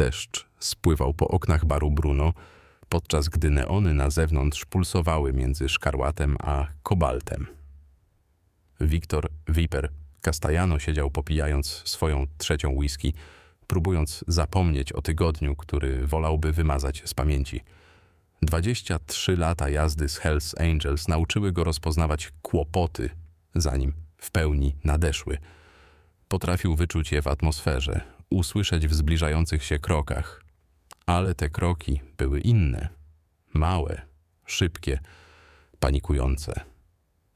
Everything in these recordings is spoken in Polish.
Deszcz spływał po oknach baru Bruno, podczas gdy neony na zewnątrz pulsowały między szkarłatem a kobaltem. Wiktor Viper Castajano siedział popijając swoją trzecią whisky, próbując zapomnieć o tygodniu, który wolałby wymazać z pamięci. 23 lata jazdy z Hells Angels nauczyły go rozpoznawać kłopoty, zanim w pełni nadeszły. Potrafił wyczuć je w atmosferze, usłyszeć w zbliżających się krokach. Ale te kroki były inne. Małe, szybkie, panikujące.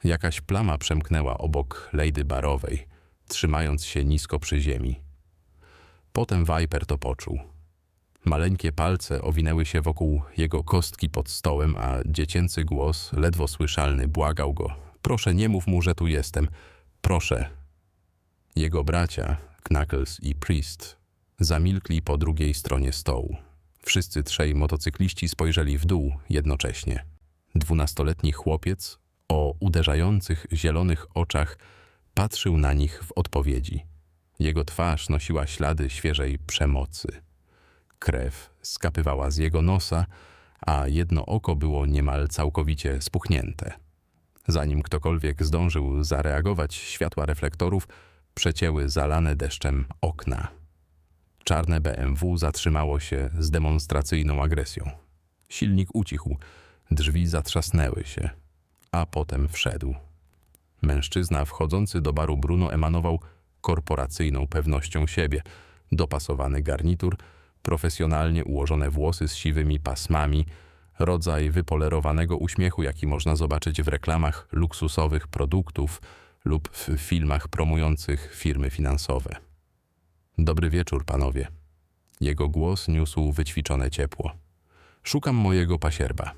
Jakaś plama przemknęła obok Lady Barowej, trzymając się nisko przy ziemi. Potem Viper to poczuł. Maleńkie palce owinęły się wokół jego kostki pod stołem, a dziecięcy głos, ledwo słyszalny, błagał go. Proszę, nie mów mu, że tu jestem. Proszę. Jego bracia, Knuckles i Priest, zamilkli po drugiej stronie stołu. Wszyscy trzej motocykliści spojrzeli w dół jednocześnie. Dwunastoletni chłopiec o uderzających zielonych oczach patrzył na nich w odpowiedzi. Jego twarz nosiła ślady świeżej przemocy. Krew skapywała z jego nosa, a jedno oko było niemal całkowicie spuchnięte. Zanim ktokolwiek zdążył zareagować, światła reflektorów przecięły zalane deszczem okna. Czarne BMW zatrzymało się z demonstracyjną agresją. Silnik ucichł, drzwi zatrzasnęły się, a potem wszedł. Mężczyzna wchodzący do baru Bruno emanował korporacyjną pewnością siebie. Dopasowany garnitur, profesjonalnie ułożone włosy z siwymi pasmami, rodzaj wypolerowanego uśmiechu, jaki można zobaczyć w reklamach luksusowych produktów lub w filmach promujących firmy finansowe. Dobry wieczór, panowie. Jego głos niósł wyćwiczone ciepło. Szukam mojego pasierba.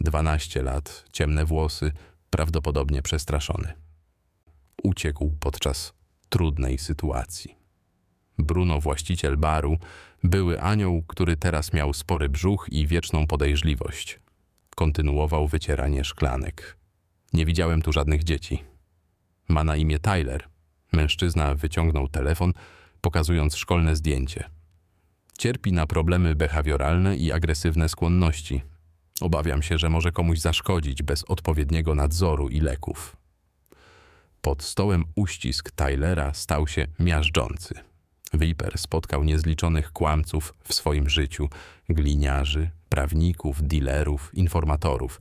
Dwanaście lat, ciemne włosy, prawdopodobnie przestraszony. Uciekł podczas trudnej sytuacji. Bruno, właściciel baru, były anioł, który teraz miał spory brzuch i wieczną podejrzliwość. Kontynuował wycieranie szklanek. Nie widziałem tu żadnych dzieci. Ma na imię Tyler. Mężczyzna wyciągnął telefon, pokazując szkolne zdjęcie. Cierpi na problemy behawioralne i agresywne skłonności. Obawiam się, że może komuś zaszkodzić bez odpowiedniego nadzoru i leków. Pod stołem uścisk Tylera stał się miażdżący. Viper spotkał niezliczonych kłamców w swoim życiu, gliniarzy, prawników, dealerów, informatorów.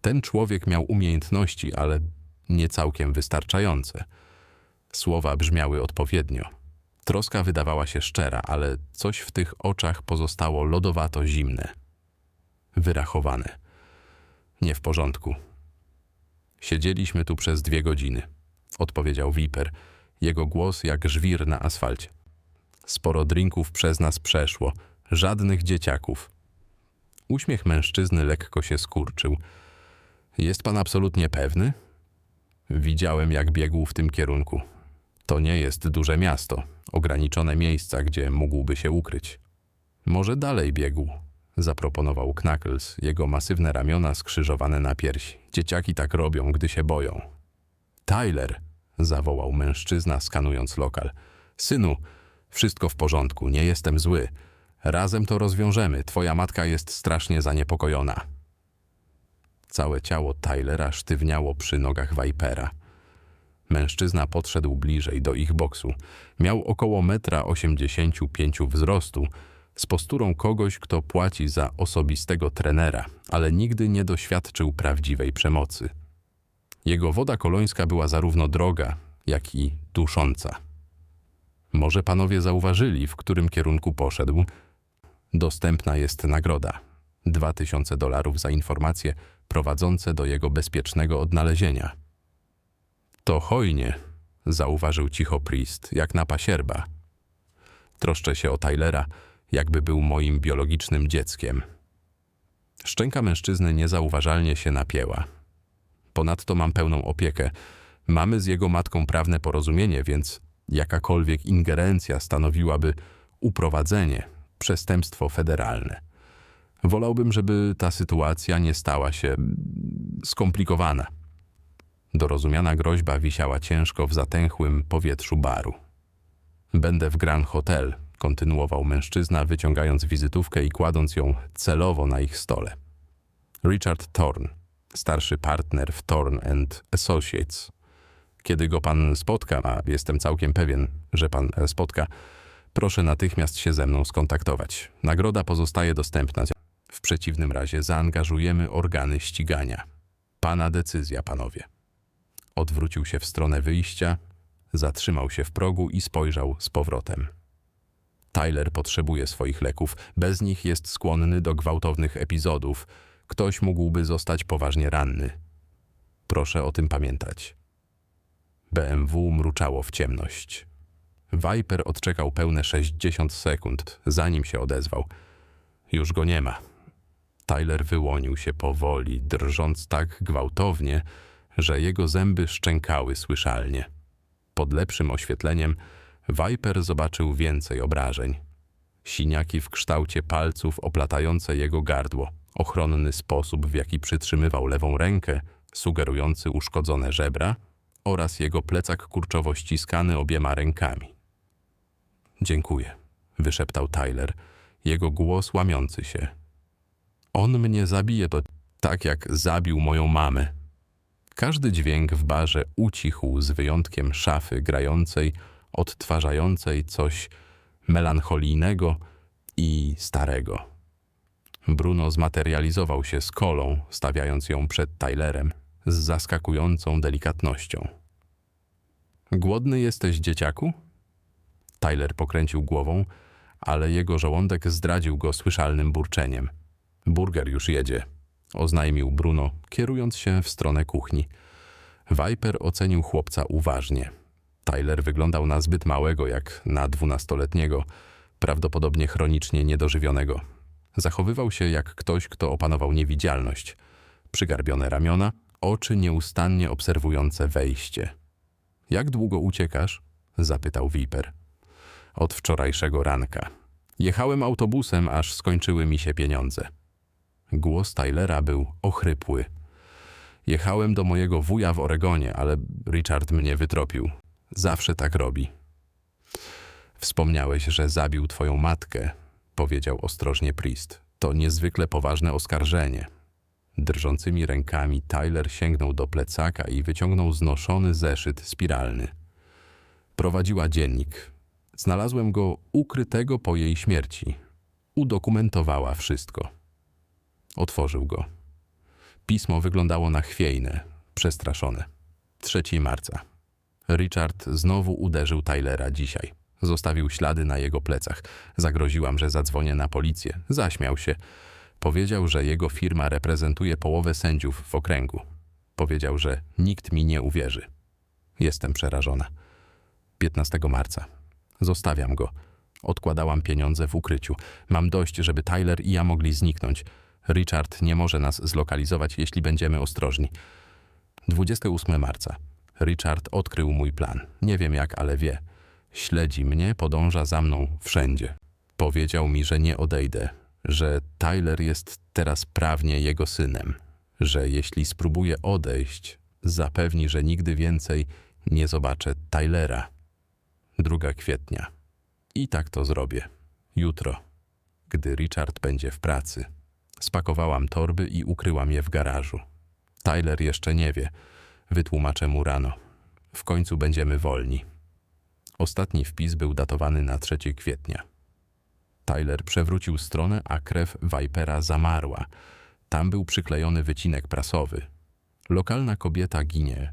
Ten człowiek miał umiejętności, ale nie całkiem wystarczające. Słowa brzmiały odpowiednio. Troska wydawała się szczera, ale coś w tych oczach pozostało lodowato zimne. Wyrachowane. Nie w porządku. Siedzieliśmy tu przez dwie godziny, odpowiedział Viper, jego głos jak żwir na asfalcie. Sporo drinków przez nas przeszło, żadnych dzieciaków. Uśmiech mężczyzny lekko się skurczył. Jest pan absolutnie pewny? Widziałem, jak biegł w tym kierunku. To nie jest duże miasto, ograniczone miejsca, gdzie mógłby się ukryć. Może dalej biegł, zaproponował Knuckles, jego masywne ramiona skrzyżowane na piersi. Dzieciaki tak robią, gdy się boją. Tyler, zawołał mężczyzna, skanując lokal. Synu, wszystko w porządku, nie jestem zły. Razem to rozwiążemy, twoja matka jest strasznie zaniepokojona. Całe ciało Tylera sztywniało przy nogach Vipera. Mężczyzna podszedł bliżej do ich boksu. Miał około metra osiemdziesięciu pięciu wzrostu, z posturą kogoś, kto płaci za osobistego trenera, ale nigdy nie doświadczył prawdziwej przemocy. Jego woda kolońska była zarówno droga, jak i dusząca. Może panowie zauważyli, w którym kierunku poszedł. Dostępna jest nagroda. Dwa tysiące dolarów za informacje prowadzące do jego bezpiecznego odnalezienia. To hojnie, zauważył cicho Priest, jak na pasierba. Troszczę się o Tylera, jakby był moim biologicznym dzieckiem. Szczęka mężczyzny niezauważalnie się napięła. Ponadto mam pełną opiekę. Mamy z jego matką prawne porozumienie, więc jakakolwiek ingerencja stanowiłaby uprowadzenie, przestępstwo federalne. Wolałbym, żeby ta sytuacja nie stała się skomplikowana. Dorozumiana groźba wisiała ciężko w zatęchłym powietrzu baru. Będę w Grand Hotel, kontynuował mężczyzna, wyciągając wizytówkę i kładąc ją celowo na ich stole. Richard Thorne, starszy partner w Thorne and Associates. Kiedy go pan spotka, a jestem całkiem pewien, że pan spotka, proszę natychmiast się ze mną skontaktować. Nagroda pozostaje dostępna. Przeciwnym razie zaangażujemy organy ścigania. Pana decyzja, panowie. Odwrócił się w stronę wyjścia, zatrzymał się w progu i spojrzał z powrotem. Tyler potrzebuje swoich leków, bez nich jest skłonny do gwałtownych epizodów. Ktoś mógłby zostać poważnie ranny. Proszę o tym pamiętać. BMW mruczało w ciemność. Viper odczekał pełne 60 sekund, zanim się odezwał. Już go nie ma. Tyler wyłonił się powoli, drżąc tak gwałtownie, że jego zęby szczękały słyszalnie. Pod lepszym oświetleniem Viper zobaczył więcej obrażeń. Siniaki w kształcie palców oplatające jego gardło, ochronny sposób, w jaki przytrzymywał lewą rękę, sugerujący uszkodzone żebra oraz jego plecak kurczowo ściskany obiema rękami. Dziękuję, wyszeptał Tyler, jego głos łamiący się. On mnie zabije to tak, jak zabił moją mamę. Każdy dźwięk w barze ucichł z wyjątkiem szafy grającej, odtwarzającej coś melancholijnego i starego. Bruno zmaterializował się z kolą, stawiając ją przed Tylerem z zaskakującą delikatnością. Głodny jesteś, dzieciaku? Tyler pokręcił głową, ale jego żołądek zdradził go słyszalnym burczeniem. Burger już jedzie, oznajmił Bruno, kierując się w stronę kuchni. Viper ocenił chłopca uważnie. Tyler wyglądał na zbyt małego, jak na dwunastoletniego, prawdopodobnie chronicznie niedożywionego. Zachowywał się jak ktoś, kto opanował niewidzialność. Przygarbione ramiona, oczy nieustannie obserwujące wejście. Jak długo uciekasz? zapytał Viper. Od wczorajszego ranka. Jechałem autobusem, aż skończyły mi się pieniądze. Głos Tylera był ochrypły. Jechałem do mojego wuja w Oregonie, ale Richard mnie wytropił. Zawsze tak robi. Wspomniałeś, że zabił twoją matkę, powiedział ostrożnie Priest. To niezwykle poważne oskarżenie. Drżącymi rękami Tyler sięgnął do plecaka i wyciągnął znoszony zeszyt spiralny. Prowadziła dziennik. Znalazłem go ukrytego po jej śmierci. Udokumentowała wszystko. Otworzył go. Pismo wyglądało na chwiejne, przestraszone. 3 marca. Richard znowu uderzył Tylera dzisiaj. Zostawił ślady na jego plecach. Zagroziłam, że zadzwonię na policję. Zaśmiał się. Powiedział, że jego firma reprezentuje połowę sędziów w okręgu. Powiedział, że nikt mi nie uwierzy. Jestem przerażona. 15 marca. Zostawiam go. Odkładałam pieniądze w ukryciu. Mam dość, żeby Tyler i ja mogli zniknąć. Richard nie może nas zlokalizować, jeśli będziemy ostrożni. 28 marca. Richard odkrył mój plan. Nie wiem jak, ale wie. Śledzi mnie, podąża za mną wszędzie. Powiedział mi, że nie odejdę, że Tyler jest teraz prawnie jego synem, że jeśli spróbuję odejść, zapewni, że nigdy więcej nie zobaczę Tylera. 2 kwietnia. I tak to zrobię. Jutro, gdy Richard będzie w pracy. Spakowałam torby i ukryłam je w garażu. Tyler jeszcze nie wie. Wytłumaczę mu rano. W końcu będziemy wolni. Ostatni wpis był datowany na 3 kwietnia. Tyler przewrócił stronę, a krew Vipera zamarła. Tam był przyklejony wycinek prasowy. Lokalna kobieta ginie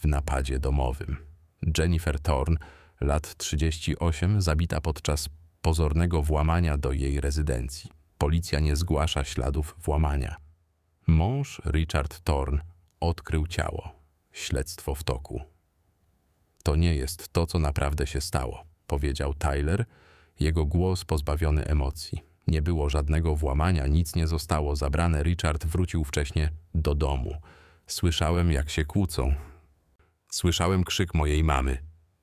w napadzie domowym. Jennifer Thorne, lat 38, zabita podczas pozornego włamania do jej rezydencji. Policja nie zgłasza śladów włamania. Mąż Richard Thorne odkrył ciało. Śledztwo w toku. To nie jest to, co naprawdę się stało, powiedział Tyler, jego głos pozbawiony emocji. Nie było żadnego włamania, nic nie zostało zabrane. Richard wrócił wcześniej do domu. Słyszałem, jak się kłócą. Słyszałem krzyk mojej mamy.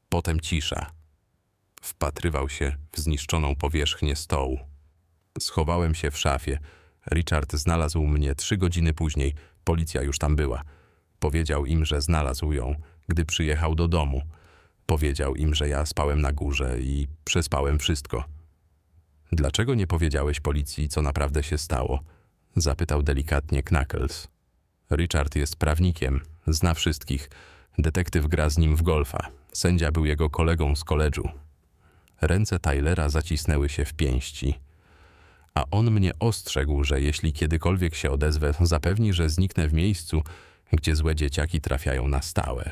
Potem cisza. Wpatrywał się w zniszczoną powierzchnię stołu. Schowałem się w szafie. Richard znalazł mnie trzy godziny później. Policja już tam była. Powiedział im, że znalazł ją, gdy przyjechał do domu. Powiedział im, że ja spałem na górze i przespałem wszystko. Dlaczego nie powiedziałeś policji, co naprawdę się stało? Zapytał delikatnie Knuckles. Richard jest prawnikiem, zna wszystkich. Detektyw gra z nim w golfa. Sędzia był jego kolegą z koledżu. Ręce Tylera zacisnęły się w pięści. A on mnie ostrzegł, że jeśli kiedykolwiek się odezwę, zapewni, że zniknę w miejscu, gdzie złe dzieciaki trafiają na stałe.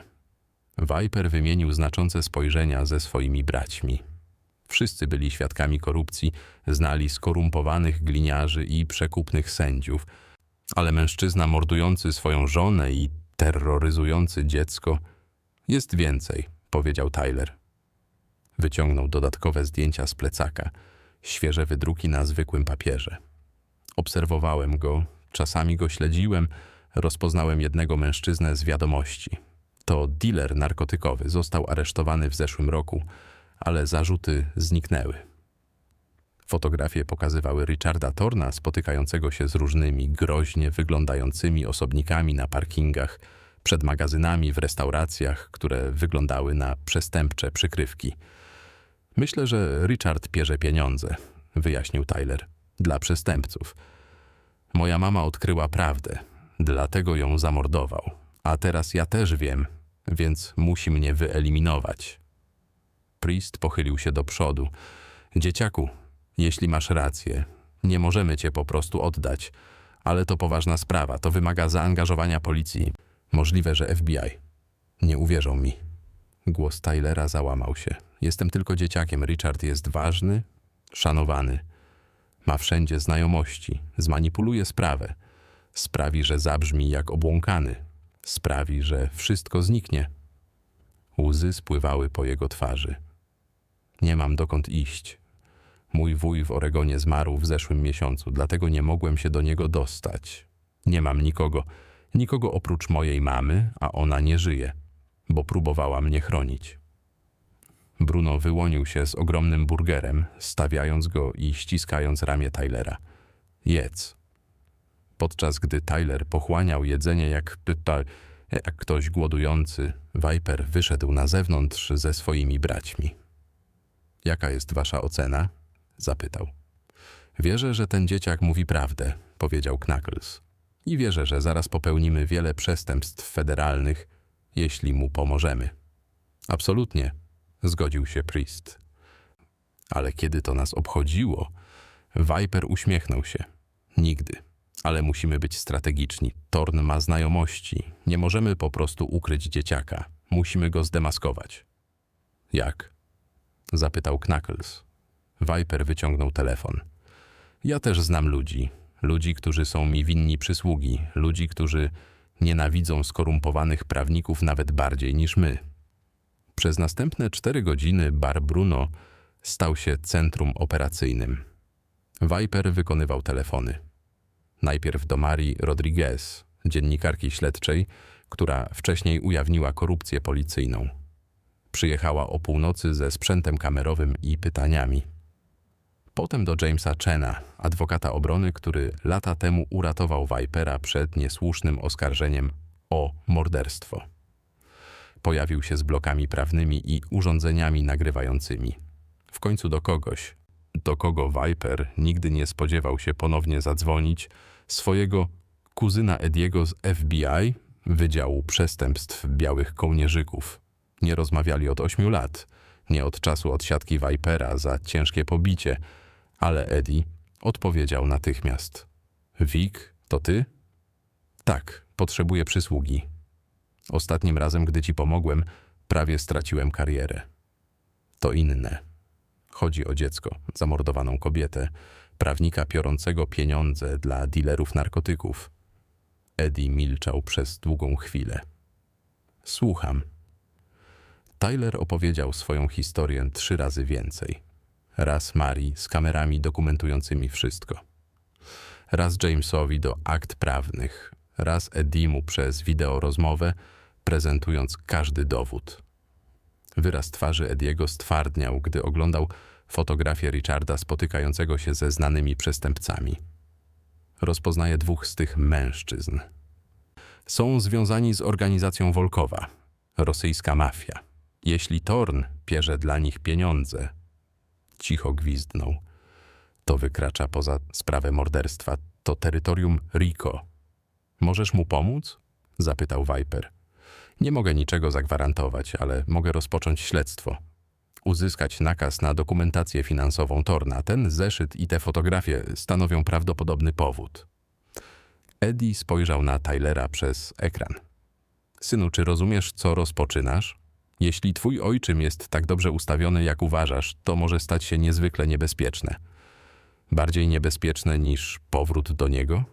Viper wymienił znaczące spojrzenia ze swoimi braćmi. Wszyscy byli świadkami korupcji, znali skorumpowanych gliniarzy i przekupnych sędziów, ale mężczyzna mordujący swoją żonę i terroryzujący dziecko jest więcej, powiedział Tyler. Wyciągnął dodatkowe zdjęcia z plecaka, świeże wydruki na zwykłym papierze. Obserwowałem go, czasami go śledziłem, rozpoznałem jednego mężczyznę z wiadomości. To dealer narkotykowy, został aresztowany w zeszłym roku, ale zarzuty zniknęły. Fotografie pokazywały Richarda Torna spotykającego się z różnymi groźnie wyglądającymi osobnikami na parkingach, przed magazynami, w restauracjach, które wyglądały na przestępcze przykrywki. Myślę, że Richard pierze pieniądze, wyjaśnił Tyler, dla przestępców. Moja mama odkryła prawdę, dlatego ją zamordował. A teraz ja też wiem, więc musi mnie wyeliminować. Priest pochylił się do przodu. Dzieciaku, jeśli masz rację, nie możemy cię po prostu oddać, ale to poważna sprawa, to wymaga zaangażowania policji. Możliwe, że FBI. Nie uwierzą mi. Głos Tylera załamał się. Jestem tylko dzieciakiem. Richard jest ważny, szanowany. Ma wszędzie znajomości. Zmanipuluje sprawę. Sprawi, że zabrzmi jak obłąkany. Sprawi, że wszystko zniknie. Łzy spływały po jego twarzy. Nie mam dokąd iść. Mój wuj w Oregonie zmarł w zeszłym miesiącu, dlatego nie mogłem się do niego dostać. Nie mam nikogo, nikogo oprócz mojej mamy, a ona nie żyje, bo próbowała mnie chronić. Bruno wyłonił się z ogromnym burgerem, stawiając go i ściskając ramię Tylera. Jedz. Podczas gdy Tyler pochłaniał jedzenie jak pyta, jak ktoś głodujący, Viper wyszedł na zewnątrz ze swoimi braćmi. Jaka jest wasza ocena? zapytał. Wierzę, że ten dzieciak mówi prawdę, powiedział Knuckles. I wierzę, że zaraz popełnimy wiele przestępstw federalnych, jeśli mu pomożemy. Absolutnie, zgodził się Priest. Ale kiedy to nas obchodziło, Viper uśmiechnął się. Nigdy. Ale musimy być strategiczni. Torn ma znajomości. Nie możemy po prostu ukryć dzieciaka. Musimy go zdemaskować. Jak? Zapytał Knuckles. Viper wyciągnął telefon. Ja też znam ludzi. Ludzi, którzy są mi winni przysługi. Ludzi, którzy nienawidzą skorumpowanych prawników nawet bardziej niż my. Przez następne cztery godziny bar Bruno stał się centrum operacyjnym. Viper wykonywał telefony. Najpierw do Marii Rodriguez, dziennikarki śledczej, która wcześniej ujawniła korupcję policyjną. Przyjechała o północy ze sprzętem kamerowym i pytaniami. Potem do Jamesa Chena, adwokata obrony, który lata temu uratował Vipera przed niesłusznym oskarżeniem o morderstwo. Pojawił się z blokami prawnymi i urządzeniami nagrywającymi. W końcu do kogoś, do kogo Viper nigdy nie spodziewał się ponownie zadzwonić, swojego kuzyna Ediego z FBI, Wydziału Przestępstw Białych Kołnierzyków. Nie rozmawiali od ośmiu lat, nie od czasu odsiadki Vipera za ciężkie pobicie, ale Eddie odpowiedział natychmiast. Wik, to ty? Tak, potrzebuję przysługi. Ostatnim razem, gdy ci pomogłem, prawie straciłem karierę. To inne. Chodzi o dziecko, zamordowaną kobietę, prawnika piorącego pieniądze dla dealerów narkotyków. Eddie milczał przez długą chwilę. Słucham. Tyler opowiedział swoją historię trzy razy więcej. Raz Marii z kamerami dokumentującymi wszystko. Raz Jamesowi do akt prawnych. Raz Edimu przez wideorozmowę, prezentując każdy dowód. Wyraz twarzy Ediego stwardniał, gdy oglądał fotografię Richarda spotykającego się ze znanymi przestępcami. Rozpoznaje dwóch z tych mężczyzn. Są związani z organizacją Wolkowa, rosyjska mafia. Jeśli Torn pierze dla nich pieniądze, cicho gwizdnął, to wykracza poza sprawę morderstwa. To terytorium Rico. Możesz mu pomóc? Zapytał Viper. Nie mogę niczego zagwarantować, ale mogę rozpocząć śledztwo. Uzyskać nakaz na dokumentację finansową Torna. Ten zeszyt i te fotografie stanowią prawdopodobny powód. Eddie spojrzał na Tylera przez ekran. Synu, czy rozumiesz, co rozpoczynasz? Jeśli twój ojczym jest tak dobrze ustawiony, jak uważasz, to może stać się niezwykle niebezpieczne. Bardziej niebezpieczne niż powrót do niego?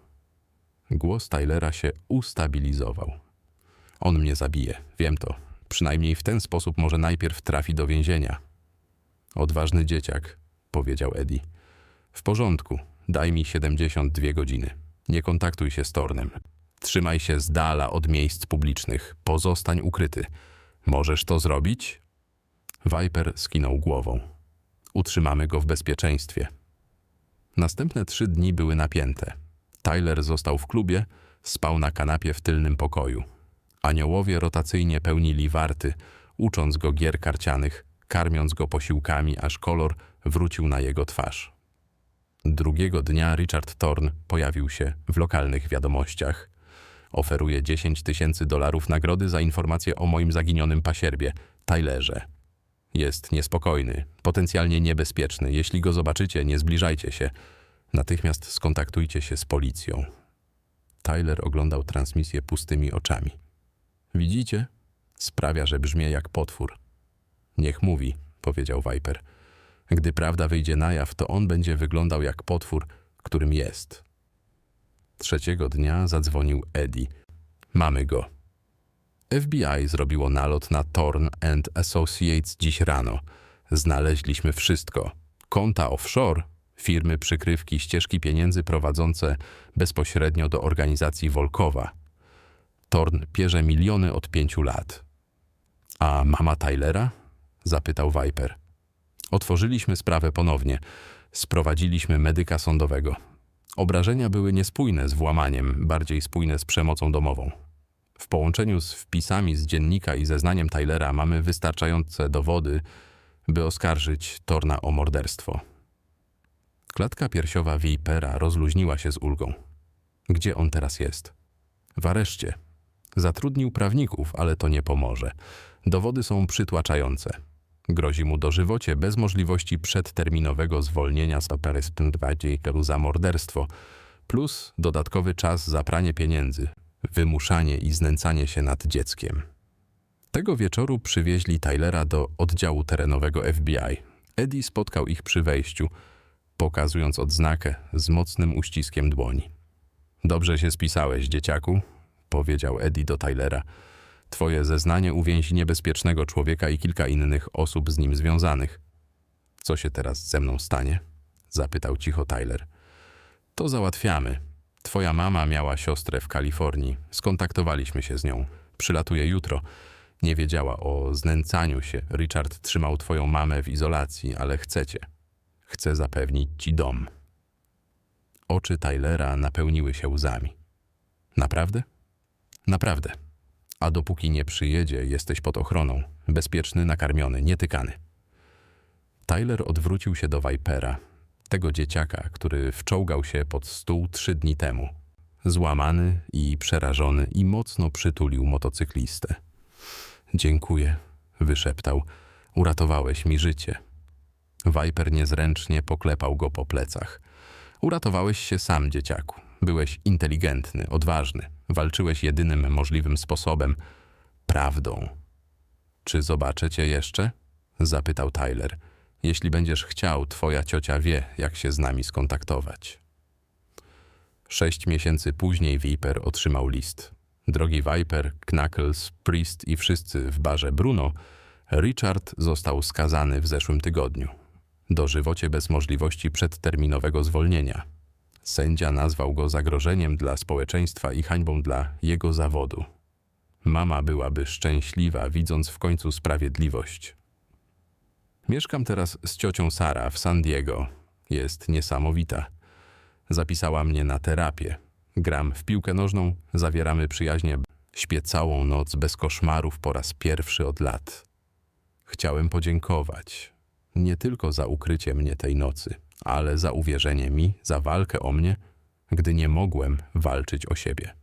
Głos Tylera się ustabilizował. On mnie zabije, wiem to. Przynajmniej w ten sposób może najpierw trafi do więzienia. Odważny dzieciak, powiedział Eddie. W porządku, daj mi 72 godziny. Nie kontaktuj się z Tornem. Trzymaj się z dala od miejsc publicznych. Pozostań ukryty. Możesz to zrobić? Viper skinął głową. Utrzymamy go w bezpieczeństwie. Następne trzy dni były napięte. Tyler został w klubie, spał na kanapie w tylnym pokoju. Aniołowie rotacyjnie pełnili warty, ucząc go gier karcianych, karmiąc go posiłkami, aż kolor wrócił na jego twarz. Drugiego dnia Richard Thorne pojawił się w lokalnych wiadomościach. Oferuje 10 tysięcy dolarów nagrody za informację o moim zaginionym pasierbie, Tylerze. Jest niespokojny, potencjalnie niebezpieczny. Jeśli go zobaczycie, nie zbliżajcie się. Natychmiast skontaktujcie się z policją. Tyler oglądał transmisję pustymi oczami. Widzicie? Sprawia, że brzmię jak potwór. Niech mówi, powiedział Viper. Gdy prawda wyjdzie na jaw, to on będzie wyglądał jak potwór, którym jest. Trzeciego dnia zadzwonił Eddie. Mamy go. FBI zrobiło nalot na Torn and Associates dziś rano. Znaleźliśmy wszystko. Konta offshore, firmy przykrywki, ścieżki pieniędzy prowadzące bezpośrednio do organizacji Wolkowa. Torn pierze miliony od pięciu lat. A mama Tylera? Zapytał Viper. Otworzyliśmy sprawę ponownie. Sprowadziliśmy medyka sądowego. Obrażenia były niespójne z włamaniem, bardziej spójne z przemocą domową. W połączeniu z wpisami z dziennika i zeznaniem Tylera mamy wystarczające dowody, by oskarżyć Torna o morderstwo. Klatka piersiowa Vipera rozluźniła się z ulgą. Gdzie on teraz jest? W areszcie. Zatrudnił prawników, ale to nie pomoże. Dowody są przytłaczające. Grozi mu dożywocie bez możliwości przedterminowego zwolnienia z operyspędwadziejkeru za morderstwo, plus dodatkowy czas za pranie pieniędzy, wymuszanie i znęcanie się nad dzieckiem. Tego wieczoru przywieźli Tylera do oddziału terenowego FBI. Eddie spotkał ich przy wejściu, pokazując odznakę z mocnym uściskiem dłoni. Dobrze się spisałeś, dzieciaku, powiedział Eddie do Tylera. Twoje zeznanie uwięzi niebezpiecznego człowieka i kilka innych osób z nim związanych. Co się teraz ze mną stanie? zapytał cicho Tyler. To załatwiamy. Twoja mama miała siostrę w Kalifornii. Skontaktowaliśmy się z nią. Przylatuje jutro. Nie wiedziała o znęcaniu się. Richard trzymał twoją mamę w izolacji, ale chcecie. Chcę zapewnić ci dom. Oczy Tylera napełniły się łzami. Naprawdę? Naprawdę. A dopóki nie przyjedzie, jesteś pod ochroną. Bezpieczny, nakarmiony, nietykany. Tyler odwrócił się do Vipera, tego dzieciaka, który wczołgał się pod stół trzy dni temu. Złamany i przerażony i mocno przytulił motocyklistę. Dziękuję, wyszeptał. Uratowałeś mi życie. Viper niezręcznie poklepał go po plecach. Uratowałeś się sam, dzieciaku. Byłeś inteligentny, odważny. Walczyłeś jedynym możliwym sposobem prawdą. Czy zobaczę cię jeszcze? zapytał Tyler. Jeśli będziesz chciał, twoja ciocia wie, jak się z nami skontaktować. Sześć miesięcy później Viper otrzymał list. Drogi Viper, Knuckles, Priest i wszyscy w barze Bruno, Richard został skazany w zeszłym tygodniu. Dożywocie bez możliwości przedterminowego zwolnienia. Sędzia nazwał go zagrożeniem dla społeczeństwa i hańbą dla jego zawodu. Mama byłaby szczęśliwa, widząc w końcu sprawiedliwość. Mieszkam teraz z ciocią Sara w San Diego. Jest niesamowita. Zapisała mnie na terapię. Gram w piłkę nożną, zawieramy przyjaźnie. Śpię całą noc bez koszmarów po raz pierwszy od lat. Chciałem podziękować nie tylko za ukrycie mnie tej nocy, ale za uwierzenie mi, za walkę o mnie, gdy nie mogłem walczyć o siebie.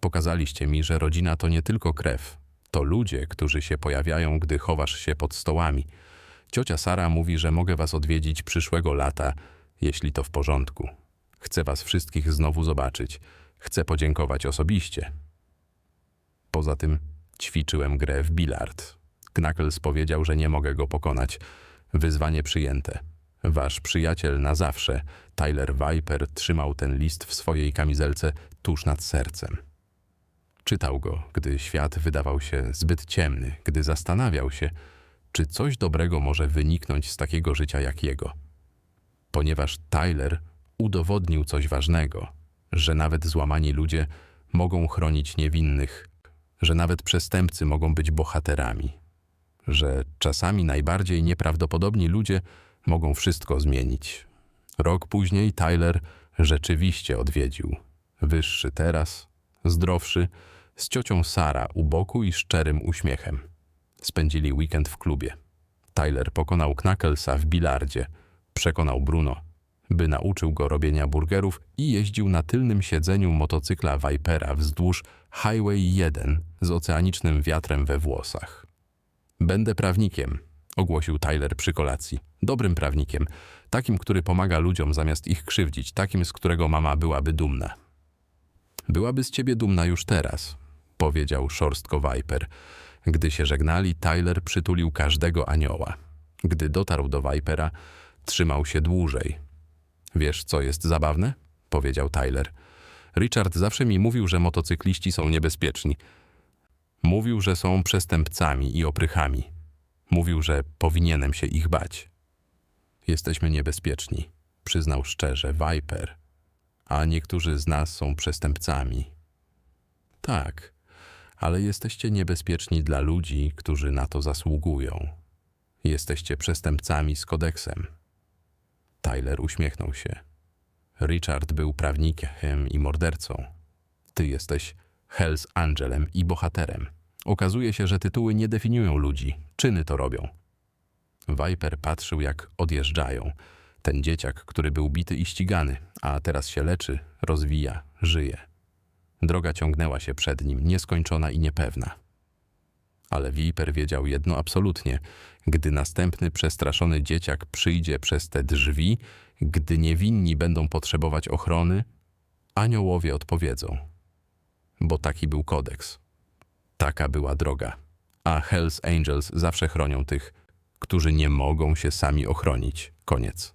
Pokazaliście mi, że rodzina to nie tylko krew, to ludzie, którzy się pojawiają, gdy chowasz się pod stołami. Ciocia Sara mówi, że mogę was odwiedzić przyszłego lata, jeśli to w porządku. Chcę was wszystkich znowu zobaczyć. Chcę podziękować osobiście. Poza tym ćwiczyłem grę w bilard. Knuckles powiedział, że nie mogę go pokonać. Wyzwanie przyjęte. Wasz przyjaciel na zawsze, Tyler Viper, trzymał ten list w swojej kamizelce tuż nad sercem. Czytał go, gdy świat wydawał się zbyt ciemny, gdy zastanawiał się, czy coś dobrego może wyniknąć z takiego życia jak jego. Ponieważ Tyler udowodnił coś ważnego, że nawet złamani ludzie mogą chronić niewinnych, że nawet przestępcy mogą być bohaterami, że czasami najbardziej nieprawdopodobni ludzie mogą wszystko zmienić. Rok później Tyler rzeczywiście odwiedził. Wyższy teraz, zdrowszy, z ciocią Sara u boku i szczerym uśmiechem. Spędzili weekend w klubie. Tyler pokonał Knacklesa w bilardzie, przekonał Bruno, by nauczył go robienia burgerów i jeździł na tylnym siedzeniu motocykla Vipera wzdłuż Highway 1 z oceanicznym wiatrem we włosach. Będę prawnikiem, ogłosił Tyler przy kolacji. Dobrym prawnikiem, takim, który pomaga ludziom zamiast ich krzywdzić, takim, z którego mama byłaby dumna. Byłaby z ciebie dumna już teraz, powiedział szorstko Viper. Gdy się żegnali, Tyler przytulił każdego anioła. Gdy dotarł do Vipera, trzymał się dłużej. Wiesz, co jest zabawne? powiedział Tyler. Richard zawsze mi mówił, że motocykliści są niebezpieczni. Mówił, że są przestępcami i oprychami. Mówił, że powinienem się ich bać. Jesteśmy niebezpieczni, przyznał szczerze Viper. A niektórzy z nas są przestępcami. Tak, ale jesteście niebezpieczni dla ludzi, którzy na to zasługują. Jesteście przestępcami z kodeksem. Tyler uśmiechnął się. Richard był prawnikiem i mordercą. Ty jesteś Hells Angelem i bohaterem. Okazuje się, że tytuły nie definiują ludzi, czyny to robią. Viper patrzył, jak odjeżdżają. Ten dzieciak, który był bity i ścigany, a teraz się leczy, rozwija, żyje. Droga ciągnęła się przed nim, nieskończona i niepewna. Ale Viper wiedział jedno absolutnie. Gdy następny przestraszony dzieciak przyjdzie przez te drzwi, gdy niewinni będą potrzebować ochrony, aniołowie odpowiedzą. Bo taki był kodeks. Taka była droga. A Hells Angels zawsze chronią tych, którzy nie mogą się sami ochronić. Koniec.